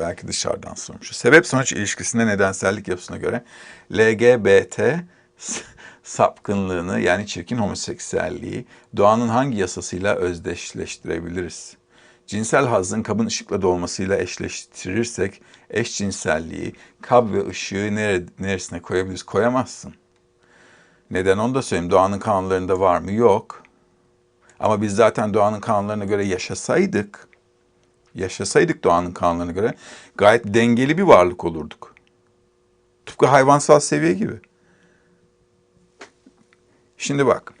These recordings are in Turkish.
Belki dışarıdan sormuşuz. Sebep sonuç ilişkisinde nedensellik yapısına göre LGBT sapkınlığını yani çirkin homoseksüelliği doğanın hangi yasasıyla özdeşleştirebiliriz? Cinsel hazın kabın ışıkla dolmasıyla eşleştirirsek eşcinselliği kab ve ışığı nere, neresine koyabiliriz? Koyamazsın. Neden onu da söyleyeyim. Doğanın kanunlarında var mı? Yok. Ama biz zaten doğanın kanunlarına göre yaşasaydık, yaşasaydık doğanın kanunlarına göre gayet dengeli bir varlık olurduk. Tıpkı hayvansal seviye gibi. Şimdi bak,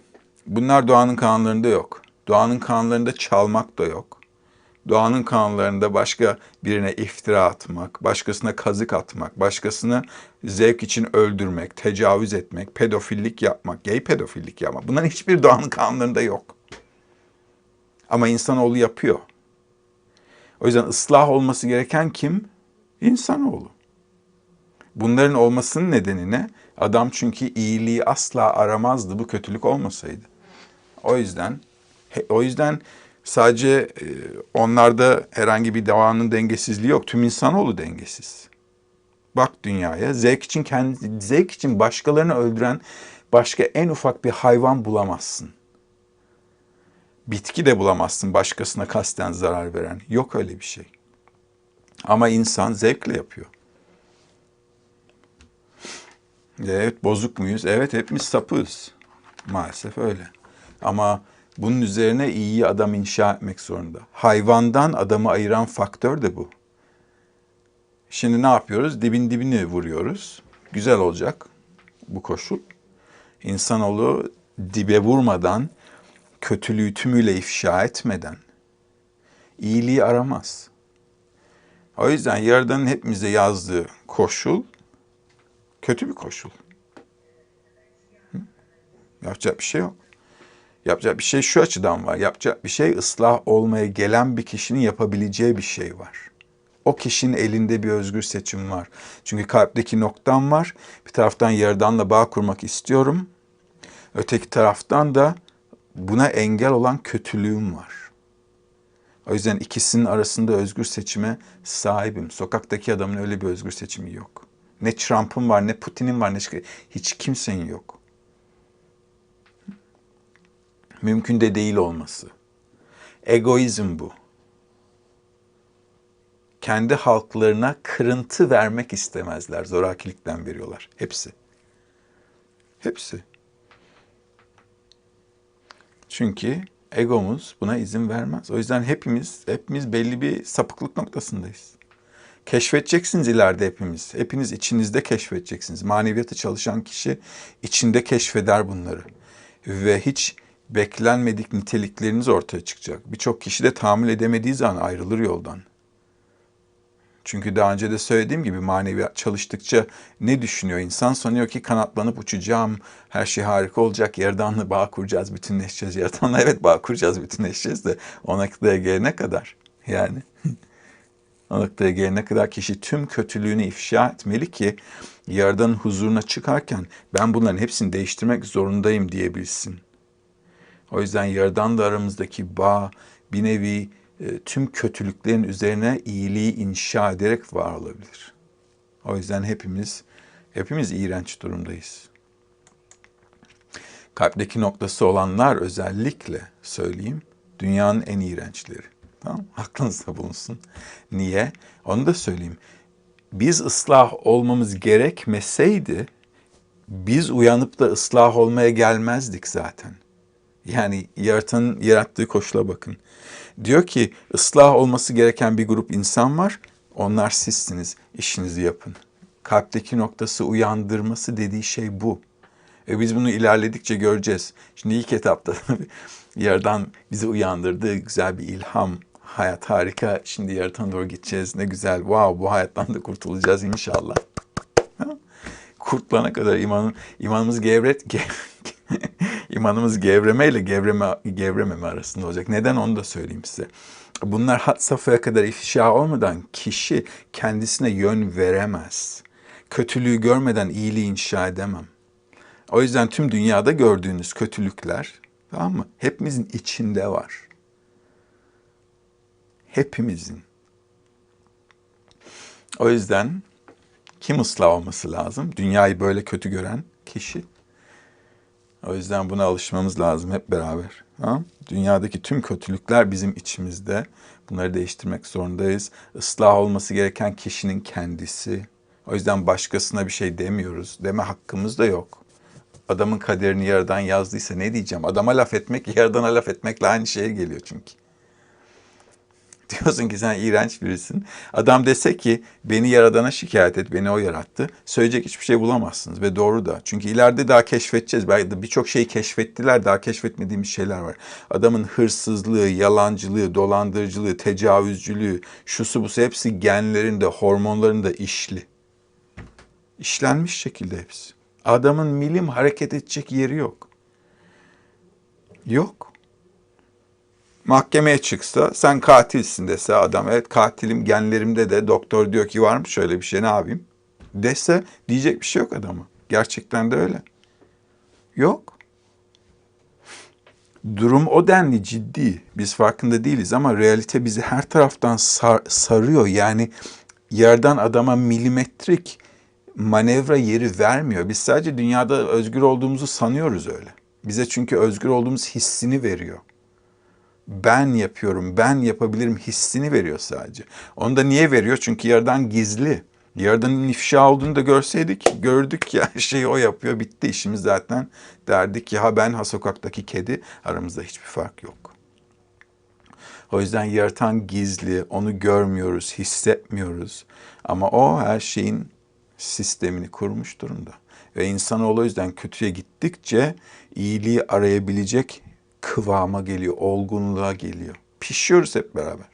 bunlar doğanın kanunlarında yok. Doğanın kanunlarında çalmak da yok. Doğanın kanunlarında başka birine iftira atmak, başkasına kazık atmak, başkasını zevk için öldürmek, tecavüz etmek, pedofillik yapmak, gay pedofillik yapmak. Bunların hiçbir doğanın kanunlarında yok. Ama insanoğlu yapıyor. O yüzden ıslah olması gereken kim? İnsanoğlu. Bunların olmasının nedeni ne? Adam çünkü iyiliği asla aramazdı bu kötülük olmasaydı. O yüzden o yüzden sadece e, onlarda herhangi bir doğanın dengesizliği yok. Tüm insanoğlu dengesiz. Bak dünyaya zevk için kendi zevk için başkalarını öldüren başka en ufak bir hayvan bulamazsın. Bitki de bulamazsın başkasına kasten zarar veren. Yok öyle bir şey. Ama insan zevkle yapıyor. Evet bozuk muyuz? Evet hepimiz sapığız. Maalesef öyle. Ama bunun üzerine iyi adam inşa etmek zorunda. Hayvandan adamı ayıran faktör de bu. Şimdi ne yapıyoruz? Dibin dibini vuruyoruz. Güzel olacak bu koşul. İnsanoğlu dibe vurmadan, kötülüğü tümüyle ifşa etmeden iyiliği aramaz. O yüzden Yaradan'ın hepimize yazdığı koşul kötü bir koşul. Yapacak bir şey yok. Yapacak bir şey şu açıdan var. Yapacak bir şey ıslah olmaya gelen bir kişinin yapabileceği bir şey var. O kişinin elinde bir özgür seçim var. Çünkü kalpteki noktam var. Bir taraftan Yaradan'la bağ kurmak istiyorum. Öteki taraftan da buna engel olan kötülüğüm var. O yüzden ikisinin arasında özgür seçime sahibim. Sokaktaki adamın öyle bir özgür seçimi yok. Ne Trump'ın var, ne Putin'in var, ne hiç- kimsenin yok. Mümkün de değil olması. Egoizm bu. Kendi halklarına kırıntı vermek istemezler. Zorakilikten veriyorlar. Hepsi. Hepsi. Çünkü egomuz buna izin vermez. O yüzden hepimiz hepimiz belli bir sapıklık noktasındayız. Keşfedeceksiniz ileride hepimiz. Hepiniz içinizde keşfedeceksiniz. Maneviyatı çalışan kişi içinde keşfeder bunları. Ve hiç beklenmedik nitelikleriniz ortaya çıkacak. Birçok kişi de tahammül edemediği zaman ayrılır yoldan. Çünkü daha önce de söylediğim gibi maneviyat çalıştıkça ne düşünüyor? İnsan sanıyor ki kanatlanıp uçacağım, her şey harika olacak, Yaradan'la bağ kuracağız, bütünleşeceğiz. Yaradan'la evet bağ kuracağız, bütünleşeceğiz de o noktaya gelene kadar yani. o noktaya gelene kadar kişi tüm kötülüğünü ifşa etmeli ki Yaradan'ın huzuruna çıkarken ben bunların hepsini değiştirmek zorundayım diyebilsin. O yüzden Yaradan'la aramızdaki bağ bir nevi tüm kötülüklerin üzerine iyiliği inşa ederek var olabilir. O yüzden hepimiz hepimiz iğrenç durumdayız. Kalpteki noktası olanlar özellikle söyleyeyim dünyanın en iğrençleri. Tamam? Aklınızda bulunsun. Niye? Onu da söyleyeyim. Biz ıslah olmamız gerekmeseydi biz uyanıp da ıslah olmaya gelmezdik zaten. Yani yaratanın yarattığı koşula bakın. Diyor ki ıslah olması gereken bir grup insan var. Onlar sizsiniz. İşinizi yapın. Kalpteki noktası uyandırması dediği şey bu. Ve biz bunu ilerledikçe göreceğiz. Şimdi ilk etapta Yaradan bizi uyandırdı. Güzel bir ilham. Hayat harika. Şimdi yaratana doğru gideceğiz. Ne güzel. Wow bu hayattan da kurtulacağız inşallah. Kurtulana kadar imanın, imanımız gevret, ge, imanımız gevreme ile gevreme, gevrememe arasında olacak. Neden onu da söyleyeyim size. Bunlar hat safhaya kadar ifşa olmadan kişi kendisine yön veremez. Kötülüğü görmeden iyiliği inşa edemem. O yüzden tüm dünyada gördüğünüz kötülükler tamam mı? Hepimizin içinde var. Hepimizin. O yüzden kim ıslah olması lazım? Dünyayı böyle kötü gören kişi. O yüzden buna alışmamız lazım hep beraber. Ha? Dünyadaki tüm kötülükler bizim içimizde. Bunları değiştirmek zorundayız. Islah olması gereken kişinin kendisi. O yüzden başkasına bir şey demiyoruz. Deme hakkımız da yok. Adamın kaderini yaradan yazdıysa ne diyeceğim? Adama laf etmek yaradana laf etmekle aynı şeye geliyor çünkü. Diyorsun ki sen iğrenç birisin. Adam dese ki beni yaradana şikayet et, beni o yarattı. Söyleyecek hiçbir şey bulamazsınız ve doğru da. Çünkü ileride daha keşfedeceğiz. Belki birçok şeyi keşfettiler, daha keşfetmediğimiz şeyler var. Adamın hırsızlığı, yalancılığı, dolandırıcılığı, tecavüzcülüğü, şusu busu hepsi genlerinde, hormonlarında işli. İşlenmiş şekilde hepsi. Adamın milim hareket edecek yeri yok. Yok mahkemeye çıksa sen katilsin dese adam evet katilim genlerimde de doktor diyor ki var mı şöyle bir şey ne yapayım dese diyecek bir şey yok adama. Gerçekten de öyle. Yok. Durum o denli ciddi. Biz farkında değiliz ama realite bizi her taraftan sar- sarıyor. Yani yerden adama milimetrik manevra yeri vermiyor. Biz sadece dünyada özgür olduğumuzu sanıyoruz öyle. Bize çünkü özgür olduğumuz hissini veriyor ben yapıyorum, ben yapabilirim hissini veriyor sadece. Onu da niye veriyor? Çünkü yerden gizli. Yaradanın ifşa olduğunu da görseydik, gördük ya şeyi o yapıyor, bitti işimiz zaten. Derdik ya ben ha sokaktaki kedi, aramızda hiçbir fark yok. O yüzden yaratan gizli, onu görmüyoruz, hissetmiyoruz. Ama o her şeyin sistemini kurmuş durumda. Ve insanoğlu o yüzden kötüye gittikçe iyiliği arayabilecek kıvama geliyor, olgunluğa geliyor. Pişiyoruz hep beraber.